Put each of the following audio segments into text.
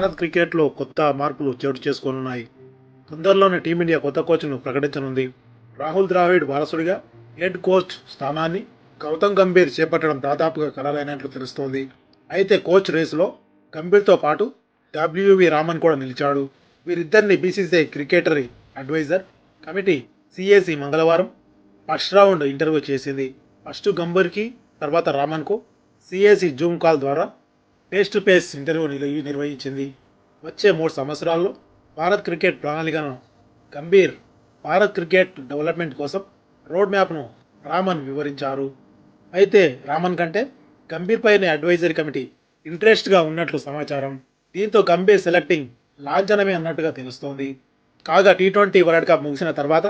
భారత్ క్రికెట్లో కొత్త మార్పులు చోటు చేసుకోనున్నాయి. తొందరలోనే టీమిండియా కొత్త కోచ్ను ప్రకటించనుంది. రాహుల్ ద్రావిడ్ వారసుడిగా హెడ్ కోచ్ స్థానాన్ని గౌతమ్ గంభీర్ చేపట్టడం దాదాపుగా ఖరారైనట్లు తెలుస్తోంది. అయితే కోచ్ రేసులో గంభీర్తో పాటు డబ్ల్యూవి రామన్ కూడా నిలిచాడు. వీరిద్దరిని బీసీసీఐ క్రికెటరీ అడ్వైజర్ కమిటీ సిఏసి మంగళవారం ఫస్ట్ రౌండ్ ఇంటర్వ్యూ చేసింది. ఫస్ట్ గంభీర్కి తర్వాత రామన్కు సిఏసి జూమ్ కాల్ ద్వారా ఫేస్ టు ఫేస్ ఇంటర్వ్యూ నిర్వహించింది. వచ్చే మూడు సంవత్సరాల్లో భారత్ క్రికెట్ ప్రణాళికను గంభీర్ భారత్ క్రికెట్ డెవలప్మెంట్ కోసం రోడ్ మ్యాప్ను రామన్ వివరించారు. అయితే రామన్ కంటే గంభీర్ పైన అడ్వైజరీ కమిటీ ఇంట్రెస్ట్గా ఉన్నట్లు సమాచారం. దీంతో గంభీర్ సెలెక్టింగ్ లాంఛనమే అన్నట్టుగా తెలుస్తోంది. కాగా టీ ట్వంటీ వరల్డ్ కప్ ముగిసిన తర్వాత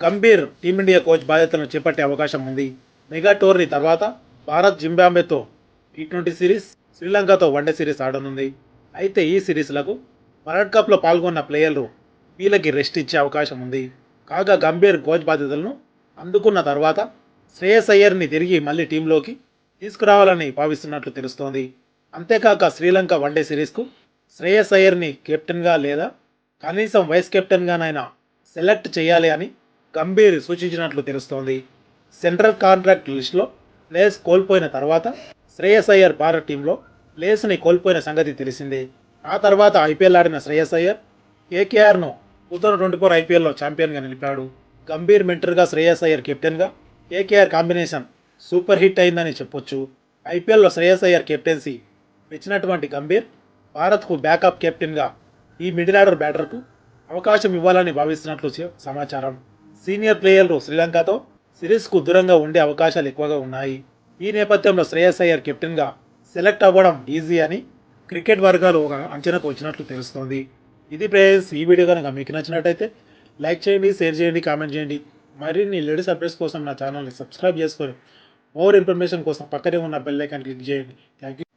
గంభీర్ టీమిండియా కోచ్ బాధ్యతలను చేపట్టే అవకాశం ఉంది. మెగా టోర్నీ తర్వాత భారత్ జింబాబేతో టీ ట్వంటీ సిరీస్ శ్రీలంకతో వన్డే సిరీస్ ఆడనుంది. అయితే ఈ సిరీస్లకు వరల్డ్ కప్లో పాల్గొన్న ప్లేయర్లు వీళ్ళకి రెస్ట్ ఇచ్చే అవకాశం ఉంది. కాగా గంభీర్ కోచ్ బాధ్యతలను అందుకున్న తర్వాత శ్రేయస్ అయ్యర్ని తిరిగి మళ్ళీ టీంలోకి తీసుకురావాలని భావిస్తున్నట్లు తెలుస్తోంది. అంతేకాక శ్రీలంక వన్డే సిరీస్కు శ్రేయస్ అయ్యర్ని కెప్టెన్గా లేదా కనీసం వైస్ కెప్టెన్గానైనా సెలెక్ట్ చేయాలి అని గంభీర్ సూచించినట్లు తెలుస్తోంది. సెంట్రల్ కాంట్రాక్ట్ లిస్టులో ప్లేస్ కోల్పోయిన తర్వాత శ్రేయస్ అయ్యర్ భారత్ టీంలో ప్లేస్ని కోల్పోయిన సంగతి తెలిసిందే. ఆ తర్వాత ఐపీఎల్ ఆడిన శ్రేయస్ అయ్యర్ కేకేఆర్ను టూ థౌజండ్ ట్వంటీ ఫోర్ ఐపీఎల్లో ఛాంపియన్గా నిలిపాడు. గంభీర్ మెంటర్గా శ్రేయస్ అయ్యర్ కెప్టెన్గా కేకేఆర్ కాంబినేషన్ సూపర్ హిట్ అయిందని చెప్పొచ్చు. ఐపీఎల్లో శ్రేయస్ అయ్యర్ కెప్టెన్సీ ఇచ్చినటువంటి గంభీర్ భారత్కు బ్యాకప్ కెప్టెన్గా ఈ మిడిల్ ఆర్డర్ బ్యాటర్కు అవకాశం ఇవ్వాలని భావిస్తున్నట్లు సమాచారం. సీనియర్ ప్లేయర్లు శ్రీలంకతో సిరీస్కు దూరంగా ఉండే అవకాశాలు ఎక్కువగా ఉన్నాయి. ఈ నేపథ్యంలో శ్రేయస్ అయ్యర్ కెప్టెన్గా సెలెక్ట్ అవ్వడం ఈజీ అని క్రికెట్ వర్గాలు ఒక అంచనాకు వచ్చినట్లు తెలుస్తోంది. ఇది ప్లేయర్స్ ఈ వీడియో కనుక మీకు నచ్చినట్టయితే లైక్ చేయండి షేర్ చేయండి కామెంట్ చేయండి. మరిన్ని లేడీస్ అప్డేట్స్ కోసం నా ఛానల్ని సబ్స్క్రైబ్ చేసుకొని మోర్ ఇన్ఫర్మేషన్ కోసం పక్కనే ఉన్న బెల్ ఐకాన్ క్లిక్ చేయండి. Thank you